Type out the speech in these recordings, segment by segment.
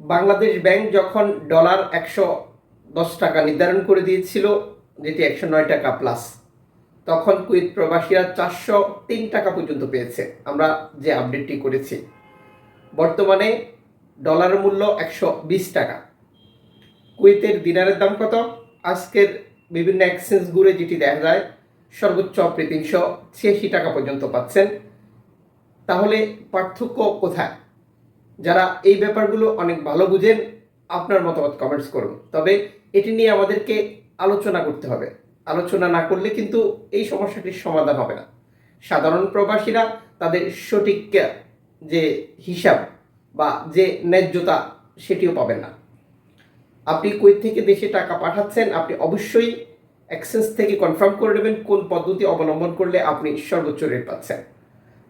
Bangladesh bank যখন dollar একশো দশ টাকা নির্ধারণ করে দিয়েছিল, যেটি একশো নয় টাকা প্লাস তখন কুইত প্রবাসীরা চারশো তিন টাকা পর্যন্ত পেয়েছে। আমরা যে আপডেটটি করেছি, বর্তমানে ডলার মূল্য একশো বিশ টাকা। কুয়েতের দিনারের দাম কত? আজকের বিভিন্ন এক্সচেঞ্জ ঘুরে যেটি দেখা যায়, সর্বোচ্চ আপনি তিনশো ছিয়াশি টাকা পর্যন্ত পাচ্ছেন। তাহলে পার্থক্য কোথায়? যারা এই ব্যাপারগুলো অনেক ভালো বুঝেন, আপনার মতামত কমেন্টস করুন। তবে এটি নিয়ে আমাদেরকে আলোচনা করতে হবে। আলোচনা না করলে কিন্তু এই সমস্যাটির সমাধান হবে না। সাধারণ প্রবাসীরা তাদের সঠিক যে হিসাব বা যে ন্যায্যতা, সেটিও পাবেন না। আপনি কুয়েত থেকে দেশে টাকা পাঠাচ্ছেন, আপনি অবশ্যই এক্সচেঞ্জ থেকে কনফার্ম করে নেবেন কোন পদ্ধতি অবলম্বন করলে আপনি সর্বোচ্চ রেট পাচ্ছেন।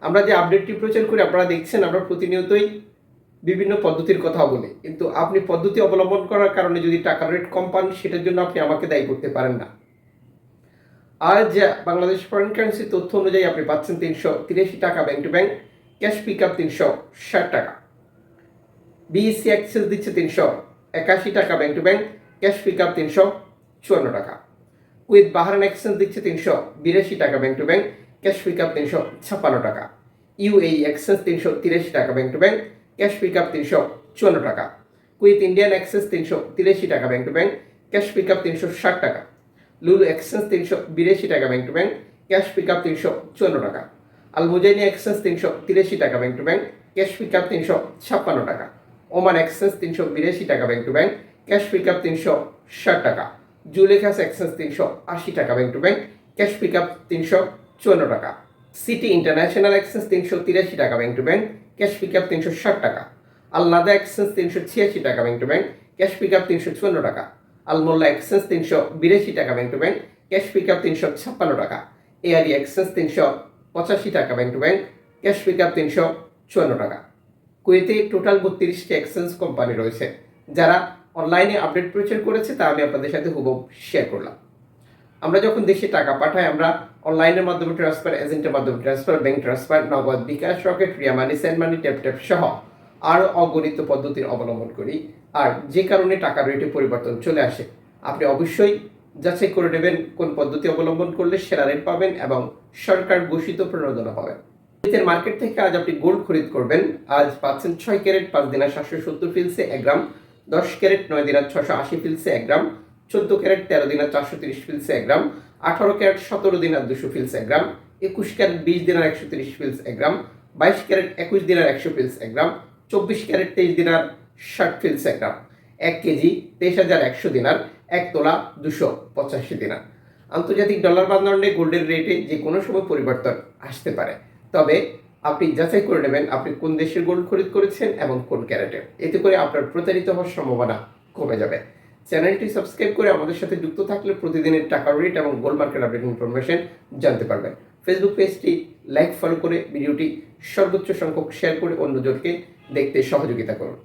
আমরা যে আপডেটটি প্রচার করি, আপনারা দেখছেন, আমরা প্রতিনিয়তই বিভিন্ন পদ্ধতির কথা বলে। কিন্তু আপনি পদ্ধতি অবলম্বন করার কারণে যদি টাকার রেট কম পান, সেটার জন্য আপনি আমাকে দায়ী করতে পারেন না। আর আজ বাংলাদেশ ফরেন কারেন্সি তথ্য অনুযায়ী আপনি পাচ্ছেন তিনশো তিরাশি টাকা bank to bank cash pick up তিনশো ষাট টাকা। বিএসসি অ্যাক্সেস দিচ্ছে তিনশো একাশি টাকা bank to bank cash pick up তিনশো চুয়ান্ন টাকা। উইথ বাহারান এক্সচেঞ্জ দিচ্ছে তিনশো বিরাশি টাকা bank to bank cash pick up তিনশো ছাপ্পান্ন টাকা। ইউএই এক্সচেঞ্জ তিনশো তিরাশি টাকা bank to bank cash pick up তিনশো চুয়ান্ন টাকা। কুইথ ইন্ডিয়ান এক্সেস তিনশো তিরাশি টাকা bank to bank, cash pick up তিনশো ষাট টাকা। লুলু এক্সচেঞ্জ তিনশো বিরাশি টাকা bank to bank, cash pick up তিনশো চুয়ান্ন টাকা। আলমুজাইনি এক্সচেঞ্জ তিনশো তিরাশি টাকা bank to bank, cash pick up তিনশো ছাপ্পান্ন টাকা। ওমান এক্সচেঞ্জ তিনশো বিরাশি টাকা bank to bank, cash pick up তিনশো ষাট টাকা। জুলেখাস এক্সচেঞ্জ তিনশো আশি টাকা bank to bank, cash pick up তিনশো চুয়ান্ন টাকা। সিটি ইন্টারন্যাশনাল এক্সচেঞ্জ তিনশো তিরাশি টাকা bank to bank cash pick up তিনশো ষাট টাকা। আল আলনাদা এক্সচেঞ্জ তিনশো ছিয়াশি টাকা bank to bank, cash pick up তিনশো চুয়ান্ন টাকা। আলমোল্লা এক্সচেঞ্জ তিনশো বিরাশি টাকা bank to bank, cash pick up তিনশো ছাপ্পান্ন টাকা। এআরই এক্সচেঞ্জ তিনশো পঁচাশি টাকা bank to bank, cash pick up তিনশো চুয়ান্ন টাকা। কুয়েতে টোটাল বত্রিশটি এক্সচেঞ্জ কোম্পানি রয়েছে। যারা অনলাইনে আপডেট প্রচার করেছে তা আমি আপনাদের সাথে হুবহু শেয়ার করলাম। আমরা যখন দেশে টাকা পাঠাই আমরা অনলাইনের মাধ্যমে ট্রান্সফার এজেন্টের মাধ্যমে transfer bank transfer Nagad bKash Rocket Ria money send money tap tap সহ আরও অগণিত পদ্ধতির অবলম্বন করি। আর যে কারণে টাকার রেটে পরিবর্তন চলে আসে, আপনি অবশ্যই যাচাই করে নেবেন কোন পদ্ধতি অবলম্বন করলে সেরা রেট পাবেন এবং সরকার ঘোষিত প্রণোদনা পাবেন শীতের মার্কেট থেকে আজ আপনি গোল্ড খরিদ করবেন। আজ পাচ্ছেন ছয় ক্যারেট, পাঁচ দিনার সাতশো সত্তর ফিলসে এক গ্রাম, দশ ক্যারেট, নয় দিনার ছশো আশি ফিলসে এক গ্রাম। চোদ্দ ক্যারেট, তেরো দিনার চারশো তিরিশ ফিলসে এক গ্রাম, আঠারো ক্যারেট, সতেরো দিনার দুশো ফিলস এক গ্রাম, একুশ ক্যারেট, বিশ দিনার একশো তিরিশ ফিলস এক গ্রাম, বাইশ ক্যারেট, একুশ দিনার একশো ফিলস এক গ্রাম, চব্বিশ ক্যারেট, তেইশ দিনার ষাট ফিলস এক গ্রাম, এক কেজি তেইশ হাজার একশো দিনার এক তোলা দুশো পঁচাশি দিনার। আন্তর্জাতিক ডলার বান্ধবনে গোল্ডের রেটে যে কোনো সময় পরিবর্তন আসতে পারে। তবে আপনি যাচাই করে নেবেন আপনি কোন দেশের গোল্ড খরিদ করেছেন এবং কোন ক্যারেটে। এতে করে আপনার প্রতারিত হওয়ার সম্ভাবনা কমে যাবে। চ্যানেলটি সাবস্ক্রাইব করে আমাদের সাথে যুক্ত থাকলে প্রতিদিনের টাকা রেট এবং গোল্ড মার্কেট আপডেট ইনফরমেশন জানতে পারবেন। ফেসবুক পেজটি লাইক ফলো করে ভিডিওটি সর্বোচ্চ সংখ্যক শেয়ার করে অন্যজনকে দেখতে সহযোগিতা করুন।